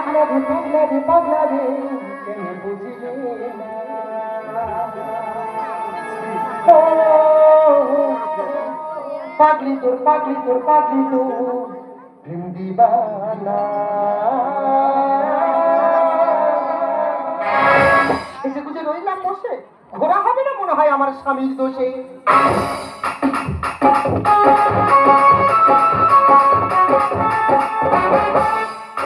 পাগলা রে পাগলা রে পাগলা রে কেন বুঝিলে পাগলি তোর পাগলি তোর পাগলি তোর প্রেম দিবানা এসে গুজে রইলাম বসে ঘোরা হবে না মনে হয় আমার স্বামীর দোষে পাগলারে পাগলারে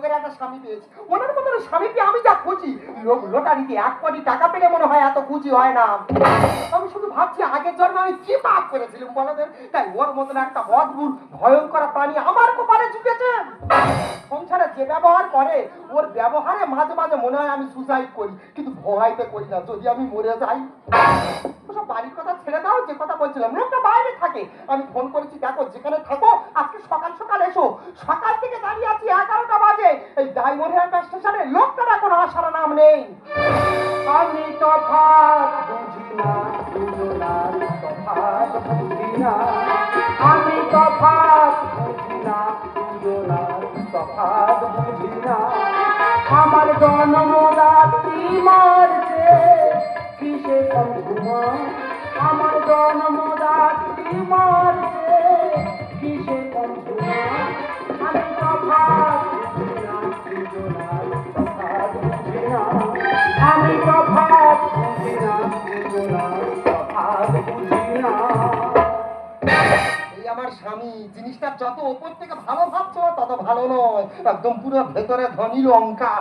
ভাগ্যের একটা স্বামী পেয়েছি ওনার মতো স্বামী পেয়ে আমি লোটারিতে এক কোটি টাকা পেলে মনে হয় এত খুঁজি হয় না। আমি শুধু ভাবছি, আগের জন্য আমি কি পাপ করেছিলাম বলদের তাই ওর মতন একটা অদ্ভুত, ভয়ঙ্কর প্রাণী আমার কপালে জুটেছে। সংসারে যে ব্যবহার করে, ওর ব্যবহারে মাঝে মাঝে মনে হয় আমি সুসাইড করি, কিন্তু ভয়তে করি না। যদি আমি মরে যাই ওসব বাড়ির কথা ছেড়ে দাও, যে কথা বলছিলাম। লোকটা বাইরে থাকে। আমি ফোন করেছি, দেখো, যেখানে থাকো, আজকে সকাল সকাল এসো। সকাল থেকে দাঁড়িয়ে আছি এগারোটা বাজে। এই ডায়মন্ড হেয়ার স্টেশনে লোকটার এখন আসার নাম নেই। আমি না আমি দুজনার তফাৎ বুঝি না আমার জন্মদাত্রী মারছে। আমার জন্মদাত্রী মারছে কিসে আমি না আমি স্বামী, জিনিসটা যত ওপর থেকে ভালো ভাবছ তত ভালো নয়। একদম পুরো ভেতরে ধনী লঙ্কা।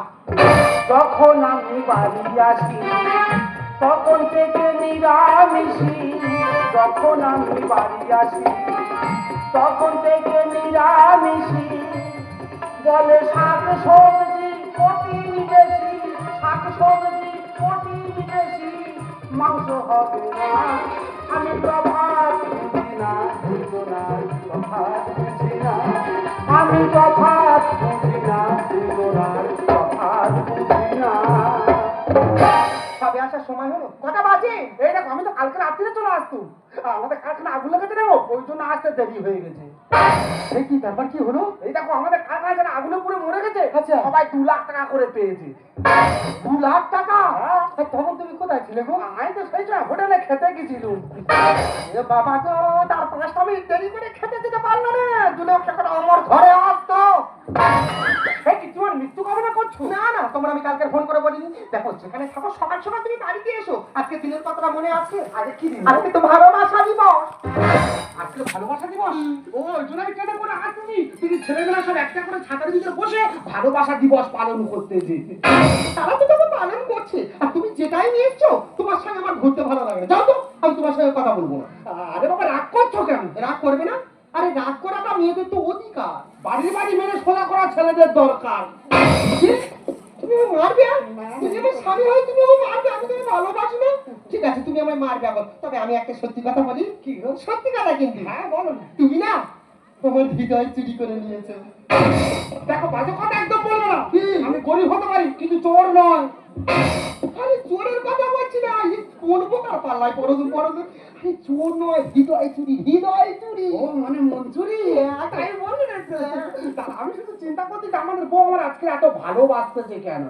যখন আমি বাড়ি আসি তখন থেকে নিরামিষি যখন আমি বাড়ি আসি। তখন থেকে নিরামিষি, বলে শাক সবজি প্রোটিন বেশি শাক সবজি প্রোটিন বেশি মাংস হবে না। আমি প্রভাত বুঝি না না আমি প্রভাত না কালকে রাত্রিতে চলে আসতো। আমাদের কারখানা আগুন লাগাতে নেব ওই জন্য আসতে দেরি হয়ে গেছে। কি ব্যাপার কি হলো? এই দেখো আমাদের কারখানা যারা আগুনে পুড়ে মরে গেছে আচ্ছা। সবাই দু লাখ টাকা করে পেয়েছে। দু লাখ টাকা? তখন তুমি কোথায় ছিলে গো? আমি তো সেই সময় হোটেলে খেতে গেছিলুম। এ বাবা গো তার পাঁচটা মিনিট দেরি করে খেতে যেতে পারল না। দু লাখ টাকাটা আমার ঘরে আসতো। এই কি তোমার মৃত্যু কামনা করছ? না না তোমরা আমি কালকে ফোন করে বলিনি। দেখো যেখানে থাকো সকাল সকাল তুমি বাড়িতে এসো। আজকে দিনের কথাটা মনে আছে? আজকে কি দিন? আজকে তো ভালোবাসা দিবস। আজকে ভালোবাসা দিবস? ও ওই জন্য আমি কেটে করে তুমি ছেলেমেয়েরা সব একটা করে ছাতার ভিতরে বসে ভালোবাসা দিবস পালন করতে যে তারা তো তবে পালন করছে। আর তুমি যেটাই নিয়ে এসছো তোমার সঙ্গে আমার ঘুরতে ভালো লাগে যাও তো আমি তোমার সঙ্গে কথা বলব। না আরে বাবা রাগ করছ কেন? রাগ করবে না? আরে রাগ করাটা মেয়েদের তো অধিকার। বাড়ি বাড়ি মেরে সোজা করা ছেলেদের দরকার। তুমি মারবে? তুমি আমার স্বামী হয়ে তুমি মারবে? আমি তুমি ভালোবাসি না? ঠিক আছে তুমি আমায় মারবে এখন তবে আমি একটা সত্যি কথা বলি। কি? সত্যি কথা কিন্তু। হ্যাঁ বলো না। তুমি না তোমার হৃদয় চুরি করে নিয়েছে। দেখো বাজে কথা একদম বলব না। আমি গরিব হতে পারি কিন্তু চোর নয়। আরে চোরের কথা বলছি না। এই কোন প্রকার পাল্লায় পড়ো পড়ো আরে চোর নয় হৃদয় চুরি হৃদয় চুরি। ও মানে মন চুরি তাই বললি না। আমি শুধু চিন্তা করছি যে আমাদের বউ আমার আজকে এত ভালোবাসতেছে কেন?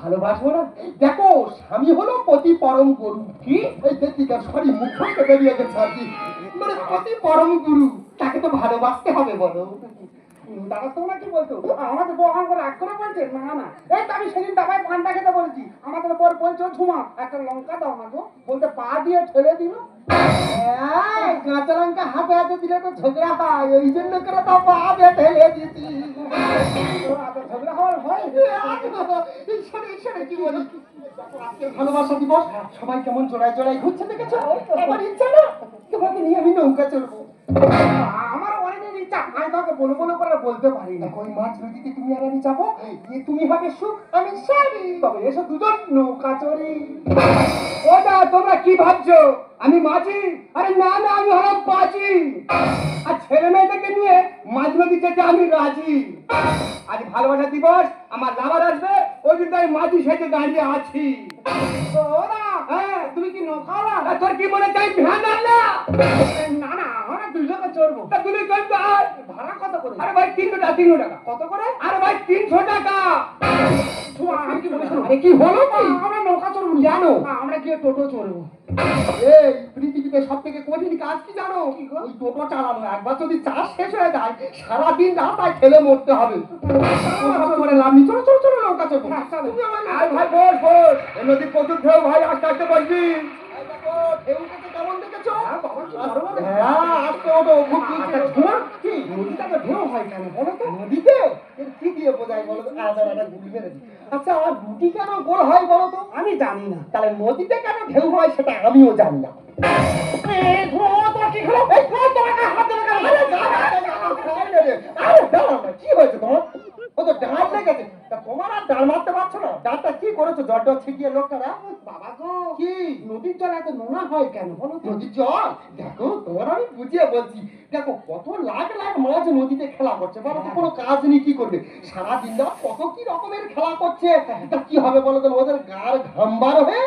ভালোবাসবো না? দেখো স্বামী হলো পতি পরম গুরু। কি? এই দেখি সরি মুখ থেকে বেরিয়ে গেছে আর কি। মানে অতি পরম গুরু, তাকে তো ভালোবাসতে হবে বলো। দাদা তোমরা কি বলতো আমাদের বউ আমাকে রাগ করে বলছে, না না, এই তো আমি সেদিন দাবায় পান্ডা খেতে বলেছি, আমাদের পর বলছে ঝুমা, একটা লঙ্কা দাও না গো বলতে পা দিয়ে ঠেলে দিল কাঁচা লঙ্কা হাতে হাতে দিলে তো ঝগড়া জন্য করে তো হওয়ার ভয় ঈশ্বরে ঈশ্বরে কি বলি? ভালোবাসা দিবস সবাই কেমন জোড়ায় জোড়ায় ঘুরছে দেখেছ? আমার ইচ্ছা না তোমাকে নিয়ে আমি নৌকা চলবো আমার আমি তোমাকে বলো বলো করে বলতে পারি না। ওই মাছ নদীতে তুমি আর আমি যাব গিয়ে তুমি হবে সুখ আমি শাড়ি তবে এসো দুজন নৌকা চড়ি। ওটা তোমরা কি ভাবছ? আমি মাঝি আরে না না আমি হলাম পাজি আর ছেলে মেয়েদেরকে নিয়ে মাঝ নদী যেতে আমি রাজি। আজ ভালোবাসা দিবস আমার লাভার আসবে ওই দিন তাই মাঝি সেজে দাঁড়িয়ে আছি। ওরা হ্যাঁ। তুমি কি তা তোর কি মনে চাই ভ্যান না না দুই লোকে চড়বো। তা দুই লোক আর ভাড়া কত করে? আরে ভাই তিনশো টাকা তিনশো টাকা। কত করে? আরে ভাই তিনশো টাকা। আমি কি বলেছিলাম আরে কি হলো আমরা নৌকা চড়বো। জানো আমরা গিয়ে টোটো চড়বো। এই পৃথিবীতে সব থেকে কঠিন কাজ কি জানো? ওই টোটো চালানো। একবার যদি চাষ শেষ হয়ে যায় সারাদিন রাস্তায় খেলে মরতে হবে। করে লাভ নেই চলো চলো চলো নৌকা চলো। তুমি আমার ভাই বস বস। নদী প্রচুর ঢেউ ভাই আস্তে আস্তে বসবি ঢেউ উঠেছে কেমন দেখেছ? হ্যাঁ, আস্তে ওঠো, খুব কি? নদীটাতে ঢেউ হয় কেন বলো তো? নদীতে? কি দিয়ে বোঝায় বলো তো? আলাদা আলাদা গুলি মেরে দিই। আচ্ছা আর রুটি কেন গোল হয় বলো তো আমি জানি না তাহলে নদীতে কেন ঢেউ হয় সেটা আমিও জানি না, কি হয়েছে তোমার ও তো ডাল লেগেছে তা তোমার আর ডাল মারতে পারছ না? ডালটা কি করেছ? জল টল ছিটিয়ে লোকটারা বাবা গো। কি? নদীর জল এত নোনা হয় কেন বলো নদীর জল? দেখো তোমার আমি বুঝিয়ে বলছি। দেখো কত লাখ লাখ মাছ নদীতে খেলা করছে। বলো তো কোনো কাজ নেই কি করবে? সারাদিন না কত কি রকমের খেলা করছে? তা কি হবে বলো তো? ওদের গার ঘামবার হয়ে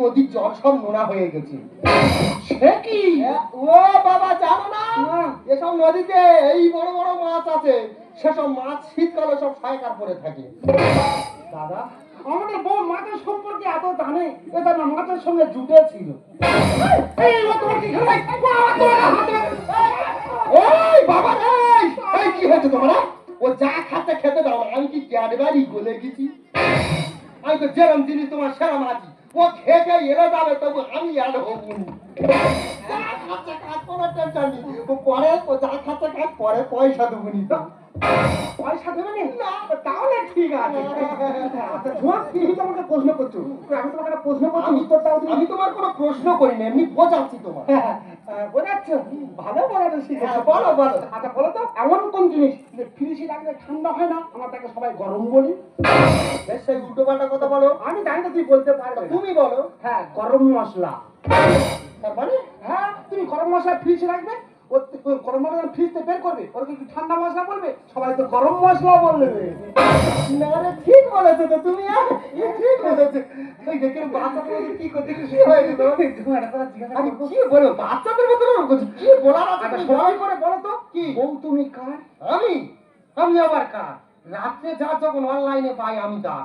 নদীর জল সব নোনা হয়ে গেছে। সে কি? ও বাবা জানো না। এসব নদীতে এই বড় বড় মাছ আছে। সেসব মাছ শীতকালে সব সায়কার পরে থাকে। দাদা, আমাদের বউ মাছের সম্পর্কে এত জানে এটা না মাছের সঙ্গে জুটে ছিল। এই বাবা এই কি হয়েছে তোমার হ্যাঁ? ও যা খাচ্ছে খেতে দাও, আমি কি ক্যাডবারি গলে গেছি? আমি তো যেরম জিনিস তোমার সেরম আছি ও খেয়ে খেয়ে এলে যাবে তবু আমি আর হব যা খাচ্ছে খাক কোনো টেনশন নেই। ও পরে যা খাচ্ছে খাক পরে পয়সা দেবো নি তো। পয়সা দেবে না? তাহলে ঠিক আছে। আচ্ছা তোমার কি তোমাকে প্রশ্ন করছ? আমি তোমাকে প্রশ্ন করছি। উত্তর দাও আমি তোমার কোনো প্রশ্ন করি না এমনি বোঝাচ্ছি তোমার বোঝাচ্ছ ভালো বোঝাতে শিখেছো বলো বলো। আচ্ছা বলো তো এমন কোন জিনিস? যে ফ্রিজে রাখলে ঠান্ডা হয় না? আমরা তাকে সবাই গরম বলি। বেশ সেই উল্টো পাল্টা কথা বলো। আমি জানি না তুই বলতে পারবে তুমি বলো। হ্যাঁ গরম মশলা। তার মানে হ্যাঁ তুমি গরম মশলা ফ্রিজে রাখবে? ও গরম মশলা ফ্রিজতে বের করবে কি ঠান্ডা মশলা বলবে? সবাই তো গরম মশলা বলবে। না রে ঠিক বলেছ তো তুমি হ্যাঁ? ঠিক বলেছ। ওই দেখে বাচ্চাদের কি করতে কি হয়েছে আমি কি বলব বাচ্চাদের মতো ওরকম করছি? কি বলার আছে সবাই করে বলো তো কি? তুমি কার? আমি? আমি আবার কার? রাত্রে যা যখন অনলাইনে পাই আমি তার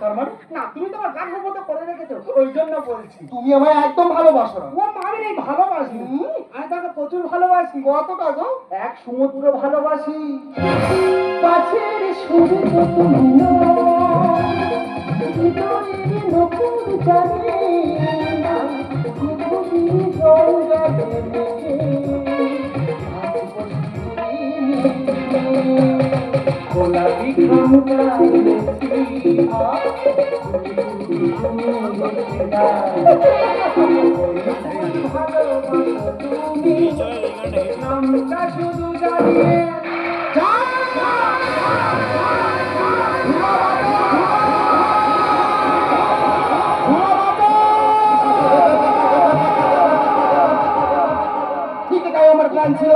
তার মানে না তুমি তো আমার মতো করে রেখেছো। ওই জন্য বলছি তুমি আমায় একদম ভালোবাসো না। ও আমি এই ভালোবাসি। আমি তাকে প্রচুর ভালোবাসি। কতটা গো? এক সমুদ্র ভালোবাসি। পাশের সূর্য তুমি ভিতরের নকুল জানে পৃথিবী গোলাপি নামটা শুধু জানিয়ে আমার প্ল্যান ছিল।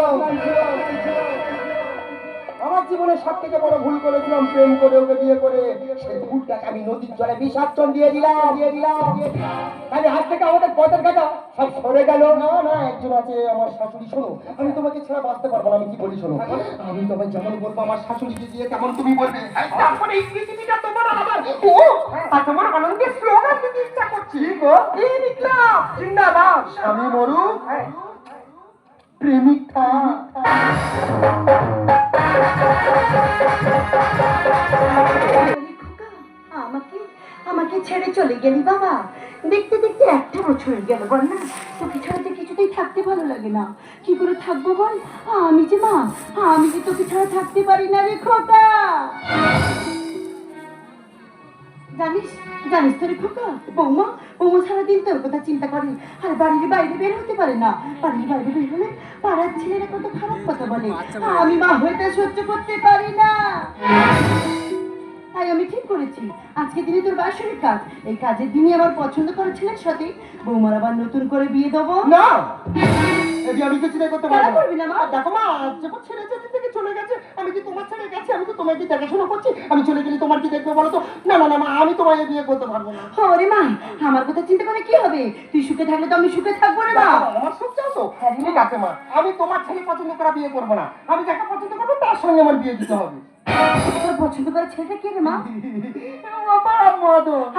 সব থেকে বড় ভুল করেছিলাম, প্রেম করে ওকে বিয়ে করে। সেই ভুলটাকে আমি নদীর জলে বিষাক্তন দিয়ে দিলাম দিয়ে দিলাম। তাহলে আজ থেকে আমাদের পথের কাটা সব সরে গেল। না না, একজন আছে আমার শাশুড়ি, শোনো, আমি তোমাকে ছাড়া বাঁচতে পারব না, আমি কি বলি শোনো? আমি তোমায় যেমন বলব আমার শাশুড়িকে দিয়ে তেমন তুমি বলবে? তারপরে এই পৃথিবীটা তোমার আমার ও আর তোমার আনন্দের স্লোগান দিতে ইচ্ছা করছি? গো? এই নিকলাম জিন্দাবাদ। স্বামী মরুক। প্রেমিক আমাকে আমাকে ছেড়ে চলে গেলি বাবা। দেখতে দেখতে একটা বছর গেল বল না তোকে ছাড়া তো কিছুতেই থাকতে ভালো লাগে না। কি করে থাকব বল? আমি যে মা, আমি যে তোকে ছাড়া থাকতে পারি না রে খোকা। জানিস জানিস তো খোকা? বৌমা বৌমা সারাদিন তোর কথা চিন্তা করে। আর বাড়ির বাইরে বের হতে পারে না। বাড়ির বাইরে বের হলে পাড়ার ছেলেরা কত খারাপ কথা বলে। আমি মা হইতে সহ্য করতে পারি না। তাই আমি ঠিক করেছি। আজকে দিনে তোর বাসনের কাজ। এই কাজের দিনে আমার পছন্দ করা ছেলের সাথে বৌমার আবার নতুন করে বিয়ে দেবো। না! এই আমি কিছু নাই করতে পারব না। করবি না মা? দেখো মা আজ যখন ছেড়ে যেতে থেকে চলে গেছে আমি কি তোমার ছেড়ে গেছি? আমি তো তোমাকে দেখাশোনা করছি? আমি চলে গেলে তোমার কি দেখবে বলো তো? না না না মা আমি তোমায় বিয়ে করতে পারব না। ওরে মা আমার কথা চিন্তা করে কি হবে? তুই সুখে থাকলে তো আমি সুখে থাকব রে মা। আমার সব চাও তো? ঠিক আছে মা আমি তোমার ছেলে পছন্দ করা বিয়ে করব না। আমি যাকে পছন্দ করব তার সঙ্গে আমার বিয়ে দিতে হবে। তোর পছন্দ করা ছেলেটা কে রে মা?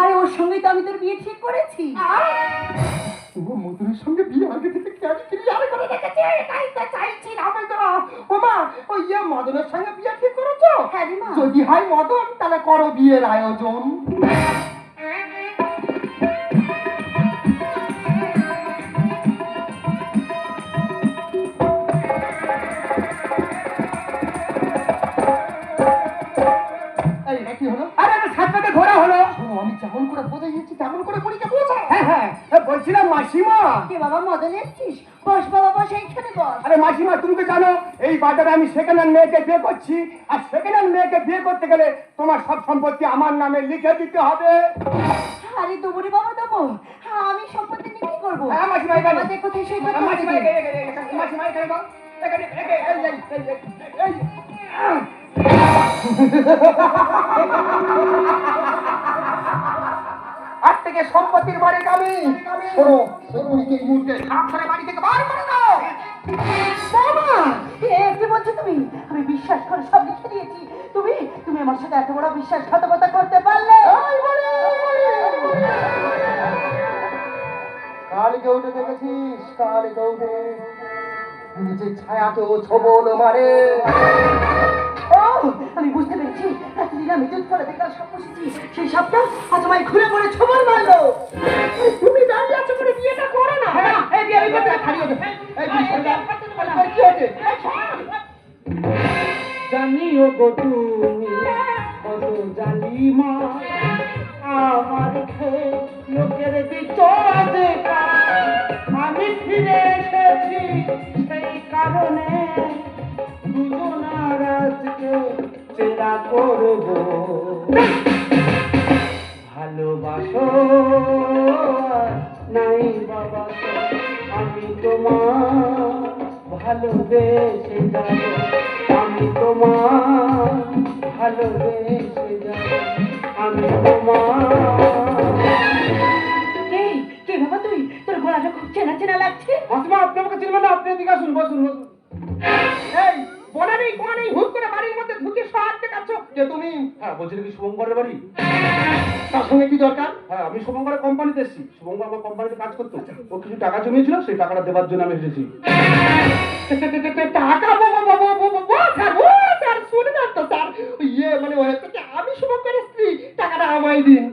আরে ওর সঙ্গেই তো আমি তোর বিয়ে ঠিক করেছি। ও মধুরের সঙ্গে বিয়ে আগে থেকে কেন ক্লিয়ার করে রেখেছে এটাই তো চাইছি ও মা ওই ইয়ে মদনের সঙ্গে বিয়ে ঠিক করেছ? হ্যাঁ যদি হয় মদন তাহলে করো বিয়ের আয়োজন। ঘোরা হলো। আমি যেমন করে বোঝাইছি তেমন করে পরীক্ষা বোঝা বলছিলাম মাসিমা। কে বাবা মদন এসছিস? বস বাবা বস এইখানে বস। আরে মাসিমা তুমি তো জানো এই বাজারে আমি সেকেন্ড হ্যান্ড মেয়েকে বিয়ে করছি। আর সেকেন্ড হ্যান্ড মেয়েকে বিয়ে করতে গেলে তোমার সব সম্পত্তি আমার নামে লিখে দিতে হবে। আরে দেবো রে বাবা দেবো। হ্যাঁ আমি সম্পত্তি নিয়ে কি করব? হ্যাঁ, মাসিমা, এখানে। আমাদের কোথায় সেই হ্যাঁ, কথা মাসিমা, এখানে, মাসিমা, এখানে দাও। এখানে, এখানে, এই, এই, এই, থেকে সম্পত্তির মালিক আমি শোনো এই মুহূর্তে সাপ ধরে বাড়ি থেকে বার করে দাও। বাবা এ কি বলছো তুমি? আমি বিশ্বাস করে সব লিখে দিয়েছি। তুমি তুমি আমার সাথে এত বড় বিশ্বাসঘাতকতা করতে পারলে? কালকে উঠে দেখেছিস? কালকে উঠে নিজের ছায়াকেও ছবল মারে। ও আমি বুঝতে পেরেছি। এতদিন আমি দুধ করে বেকার সব বসেছি। সেই সবটা আজ আমায় ঘুরে ঘুরে ছবল মারলো। তুমি দাঁড়িয়ে আছো করে বিয়েটা করো না? হ্যাঁ, এই বিয়ে আমি করতে খালি হতো। এই বিয়ে সরে কি হয়েছে? জানিও গো তুমি কত জালিমা আমার লোকের বিচারে আমি ফিরে এসেছি সেই কারণে দুজনার চেরা করব। ভালোবাসো নাই বাবা আমি তোমার ভালোবেসে যাব। আমি তোমার ভালোবেসে যাব। আমি তোমার কে কে বাবা তুই তোর গলাটা খুব চেনা চেনা লাগছে। মাসিমা আপনি আমাকে চিনবেন না আপনি এদিকে আসুন বসুন বসুন। এই বলে নেই কোনো ঢুকে সাহায্য কাচ্ছ। যে তুমি হ্যাঁ বলছি কি শুভঙ্করের বাড়ি? তার সঙ্গে কি দরকার? হ্যাঁ আমি শুভঙ্করের কোম্পানিতে এসেছি। শুভঙ্কর আমার কোম্পানিতে কাজ করতো। ও কিছু টাকা জমিয়েছিল সেই টাকাটা দেওয়ার জন্য আমি এসেছি। টাকা বাবা বাবা বাবা বাবা স্যার ও স্যার শুনে না তো স্যার। ইয়ে মানে আমি শুভঙ্করের স্ত্রী টাকাটা আমায় দিন।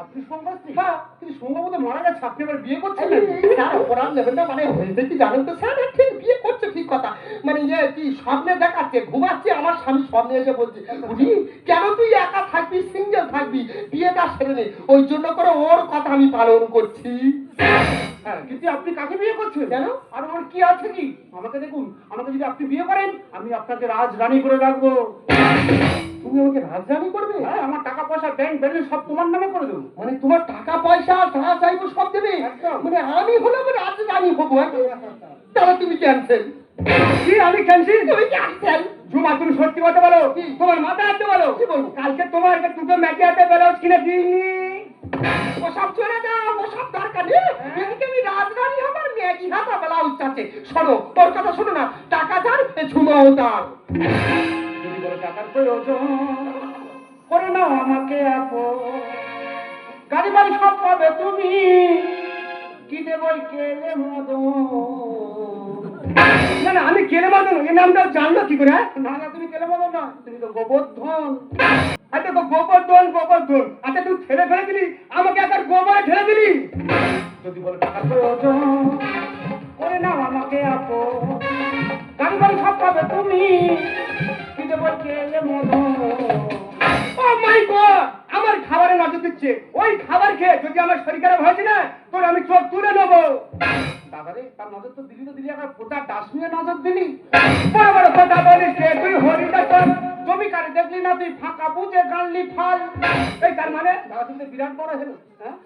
আপনি শুভঙ্কর স্ত্রী? হ্যাঁ। শুভঙ্কর বোধহয় মারা গেছে আপনি এবার বিয়ে নাকি? স্যার অপরাধ নেবেন না মানে হয়েছে কি জানেন তো? স্যার ঠিক বিয়ে করছে ঠিক কথা। মানে ইয়ে কি স্বপ্নে দেখাচ্ছে ঘুমাচ্ছে আমার স্বামী স্বপ্নে এসে বলছে বুঝি কেন তুই একা থাকবি সিঙ্গেল থাকবি? বিয়েটা সেরে নে। ওই জন্য করে ওর কথা আমি পালন করছি। হ্যাঁ কিন্তু আপনি কাকে বিয়ে করছেন? কেন? আর ওর কি আছে কি? আমাকে দেখুন আমাকে যদি আপনি বিয়ে করেন আমি আপনাকে রাজরানী করে রাখব। তুমি আমাকে রাজধানী করবে? হ্যাঁ আমার টাকা পয়সা ব্যাংক ব্যালেন্স সব তোমার নামে করে দেবো। মানে তোমার টাকা পয়সা যা চাইব সব দেবে? মানে আমি হলাম রাজধানী হব হ্যাঁ? তাহলে তুমি ক্যান্সেল কি আমি ক্যান্সেল তুমি ক্যান্সেল ঝুমা তুমি সত্যি কথা বলো? তোমার মাথা হাতে বলো? কি বলব কালকে তোমার একটা দুটো ম্যাচে হাতে ব্লাউজ কিনে দিইনি। ওসব চলে যাও ওসব দরকার নেই। এদিকে আমি রাজরানী আমার ম্যাগি হাতা ব্লাউজ চাচ্ছে শোনো তোর কথা শোনো না টাকা যার ঝুমাও তার। যদি বলো টাকার প্রয়োজন করে নাও আমাকে আপো গাড়ি বাড়ি সব পাবে তুমি। কি দেবই কেলে না না, আমি কেলে মদন এই নামটা জানলো কি করে? না না, তুমি কেলে মদন না তুমি তো গোবর্ধন। আচ্ছা তো গোবর্ধন গোবর্ধন। আচ্ছা তুই ঠেলে ফেলে দিলি? আমাকে একবার গোবরে ঠেলে দিলি? যদি বলো প্রয়োজন, করে নাও আমাকে আপো গাড়ি বাড়ি সব পাবে তুমি। কি দেবই কেলে মদন ও মাই গড! আমার খাবারে নজর দিচ্ছে। ওই খাবার খেয়ে যদি আমার শরীর খারাপ হয়েছে না তোর আমি চোখ তুলে নেব। মানে হ্যাঁ?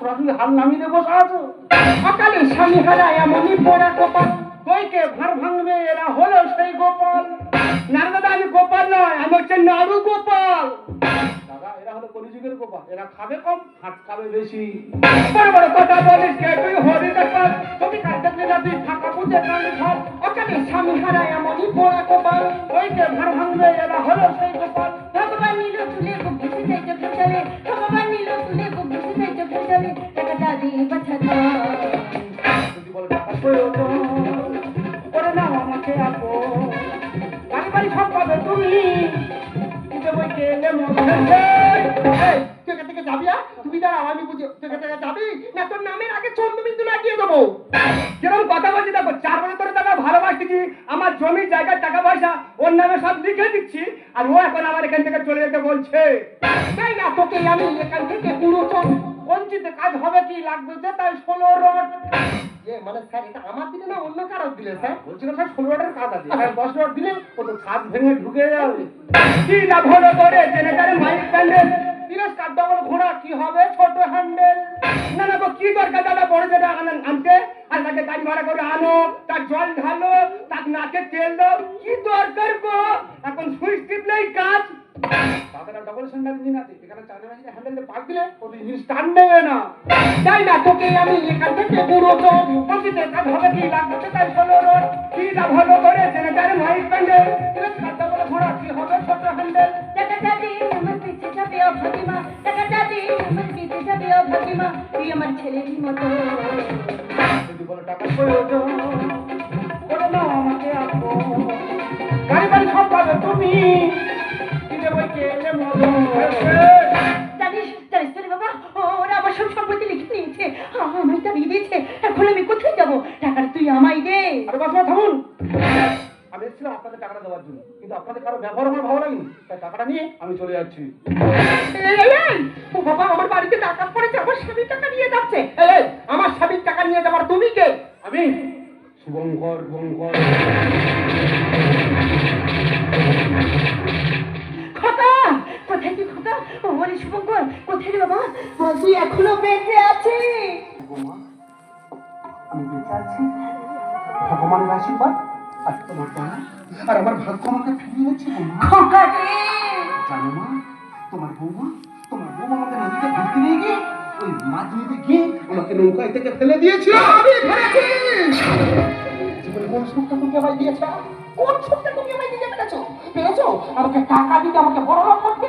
সরাসরি হাল নামিয়ে দেবো অকালে স্বামী হারা এমনই পড়া কপাল ভার ভাঙবে, এরা হলো সেই গোপাল। হচ্ছে নাড়ু গোপাল। দাদা এরা হলো কলিযুগের গোপাল। এরা খাবে কম হাত খাবে বেশি। বড় বড় কথা বলিস রে, তুই হরিটা তোর তুমি দেখলি না তুই ফাঁকা বুঝে গানলি ফাল অকালে স্বামী হারা এমনই পড়া কপাল কইকে ভার ভাঙবে এরা হলো সেই গোপাল। ভগবান নীল তুলে যাই চোখের জলে ভগবান নীল তুলে টাকাটা দিয়ে বাঁচাতা যদি বলো টাকার প্রয়োজন করে নাও আমাকে আপো গাড়ি বাড়ি সব পাবে তুমি। দিতে গেলে থেকে থেকে যাবি তুমি দাঁড়াও আমি বুঝে থেকে থেকে যাবি? না তোর নামের আগে চন্দ্রবিন্দু লাগিয়ে দেবো। কীরকম কথা বলছি দেখো চার বছর ধরে তাকে ভালোবাসতেছি আমার জমি জায়গা টাকা পয়সা ওর নামে সব লিখে দিচ্ছি আর ও এখন আমার এখান থেকে চলে যেতে বলছে। তাই না তোকে আমি এখান থেকে পুরো বঞ্চিতে কাজ হবে কি লাগবে যে তাই ষোলো রড। এ মানে স্যার এটা আমার দিলে না অন্য কারও দিলে স্যার? বলছিলাম স্যার ষোলো রডের কাজ আছে। এখানে দশ রড দিলে ও তো ছাদ ভেঙে ঢুকে যাবে। কি লাভ হলো করে জেনেটারে মাইক প্যান্ডেল তিরস্কার ডবল ঘোড়া কি হবে ছোট হ্যান্ডেল? না না গো, কি দরকার দাদা বড় যেটা আনেন- আনতে? আর তাকে গাড়ি ভাড়া করে আনো তার জল ঢালো তার নাকে তেল দাও কি দরকার গো? এখন সুইচ টিপলেই কাজ। তাদের ডবল স্ট্যান্ডার্ড ইঞ্জিন আছে এখানে চায়না মেশিনে হ্যান্ডেলে পাক দিলে ও তো ইঞ্জিন স্টার্ট নেবে না। তাই না তোকে আমি এখান থেকে পুরো হবে কি লাগবে তাই করে প্যান্ডেল। ঘোড়া কি হবে ছোট হ্যান্ডেল টাকাটা দিয়ে আমার পিছে যাবে ও আমার পিছে যাবে ও ফাতিমা তুই আমার ছেলেরই মতো? যদি বলো টাকার প্রয়োজন করে নাও আমাকে আপো গাড়ি বাড়ি সব পাবে তুমি। জানিস জানিস তো বাবা ওরা আমার সব সম্পত্তি লিখে নিয়েছে। আমায় দিয়েছে এখন আমি কোথায় যাব? টাকাটা তুই আমায় দে। আরে থামুন। আমি এসেছিলাম আপনাদের টাকাটা দেওয়ার জন্য কিন্তু আপনাদের কারও ব্যবহার আমার ভালো লাগেনি। তাই টাকাটা নিয়ে আমি চলে যাচ্ছি! ও বাবা আমার বাড়িতে টাকা পড়েছে আমার স্বামীর টাকা নিয়ে যাচ্ছে। এই, আমার স্বামীর টাকা নিয়ে যাবার তুমি কে? আমি? শুভঙ্কর শুভঙ্কর। কোথায় তুই খোকা। ও বলে শুভঙ্কর কোথায় রে বাবা? তুই এখনও বেঁচে আছিস? আমি বেঁচে আছি। ভগবানের আশীর্বাদ আর তোমার দয়া আর আমার ভাগ্য আমাকে খোকা রে! জানো মা তোমার বৌমা তোমার বৌমা আমাকে নদীতে ঘুরতে নিয়ে গিয়ে ওই মাছ নিতে গিয়ে আমাকে নৌকায় থেকে ফেলে দিয়েছিল আমি ফেলেছি! জীবনে কোন সুখটা তুমি আমায় দিয়েছ? কোন সুখটা তুমি আমায় দিতে পেরেছ? পেরেছ? আমাকে টাকা দিতে আমাকে বড় করতে?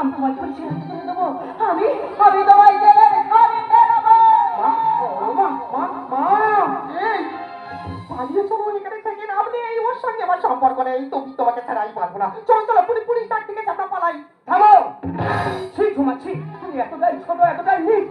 আমি তোমার পরিচয় হাতে দেবো। আমি আমি তোমায় জেলে আমি এই পালিয়ে লাভ নেই ওর সঙ্গে আমার সম্পর্ক নেই। তুমি তোমাকে ছাড়াই পারব না। চলো চলো পুলিশ পুলিশ ডাক থেকে চাপা পালাই। থামো। ছি ঘুমাচ্ছি তুমি এতটাই ছোট, এতটাই নিক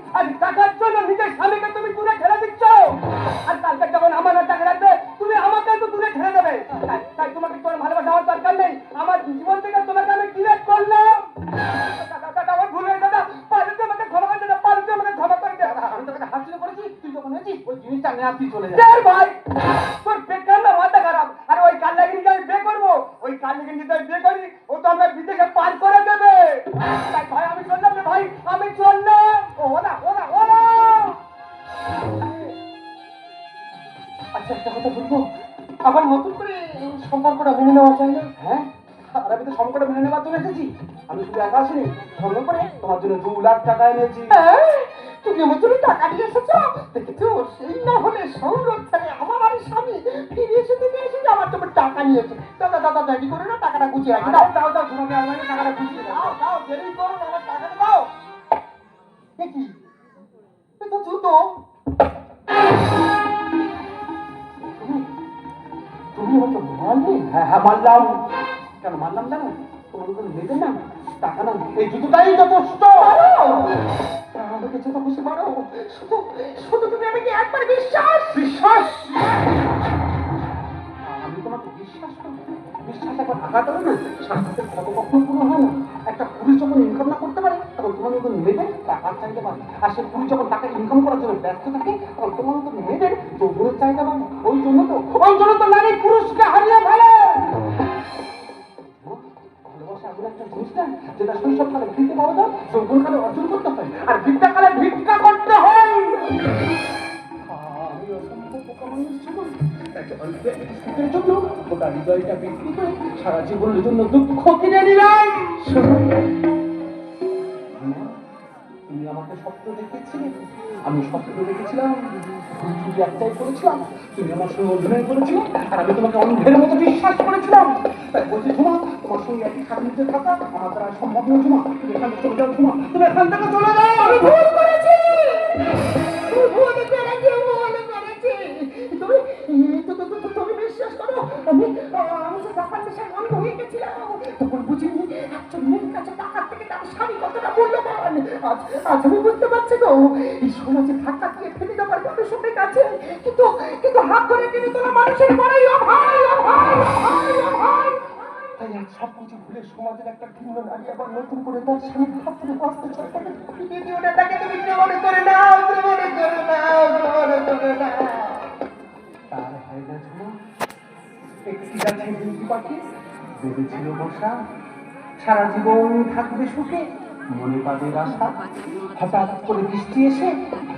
সেই হলে সৌরভ ছেলে আমার আর স্বামী? ফিরে এসে তুমি এসে আমার তোমার টাকা নিয়েছে। দাদা দাদা দেরি করে না? টাকাটা গুছিয়ে রাখি। দাও দাও দাও আমার টাকাটা বুঝিয়ে দাও দাও দেরি করো না আমার টাকাটা দাও। দেখি তো জুতো। তুমি আমাকে মারলে হ্যাঁ হ্যাঁ মারলাম কেন মারলাম জানো? তোমার মেয়েদের না। টাকা না এই জুতোটাই যথেষ্ট। আমাকে যত খুশি মারো শুধু শুধু তুমি আমাকে একবার বিশ্বাস। বিশ্বাস? আমি তোমাকে বিশ্বাস করি বিশ্বাস একবার আঘাত হবে না? স্বাস্থ্যের কত কখনো হয় না একটা পুরুষ যখন ইনকাম না করতে পারে তখন তোমার মতন মেয়েদের টাকা চাইতে পারে আর সে পুরুষ যখন টাকা ইনকাম করার জন্য ব্যস্ত থাকে তখন তোমার মতন মেয়েদের যৌবনের চাহিদা পাবে আমি স্বপ্ন দেখেছিলাম ত্রুটি একটাই করেছিলাম, তুমি আমার সঙ্গে করেছিলে, আর আমি তোমাকে অন্ধের মতো বিশ্বাস করেছিলাম। তাই বলছি, ঝুমা, তোমার সঙ্গে একই খাটনিতে থাকা আমার দ্বারা সম্ভব নয়, ঝুমা। তুমি এখান চলে যাও তুমি এখান থেকে চলে যাও। আমি ভুল করেছি। ভুল তুমি তুমি বিশ্বাস করো, আমি আমি তো টাকার নেশায় গেছিলাম, তখন বুঝিনি, একজন মেয়ের কাছে টাকার থেকে তার স্বামী কতটা মূল্যবান। আজ আজ আমি বুঝতে পারছি তো, এই সমাজে ধাক্কা দিয়ে ফেলে দেওয়ার অনেক আছে কিন্তু কিন্তু হাত ধরে টেনে তোলা মানুষের বড়ই আজ সব কিছু সমাজের একটা নতুন করে তাকে তুমি গ্রহণ করে করে করে না সারা জীবন থাকবে সুখে। মনে পাবে রাস্তা। হঠাৎ করে বৃষ্টি এসে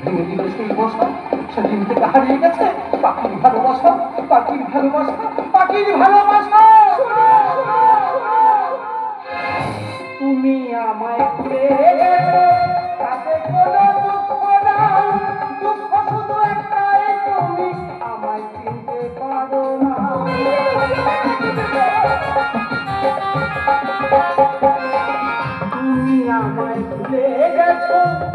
ভেঙে দিল সেই বসা সেদিন থেকে হারিয়ে গেছে। পাখির ভালোবাসা পাখির ভালোবাসা পাখির ভালোবাসা। তুমি আমায় ভুলে গেছো গেছো তাতে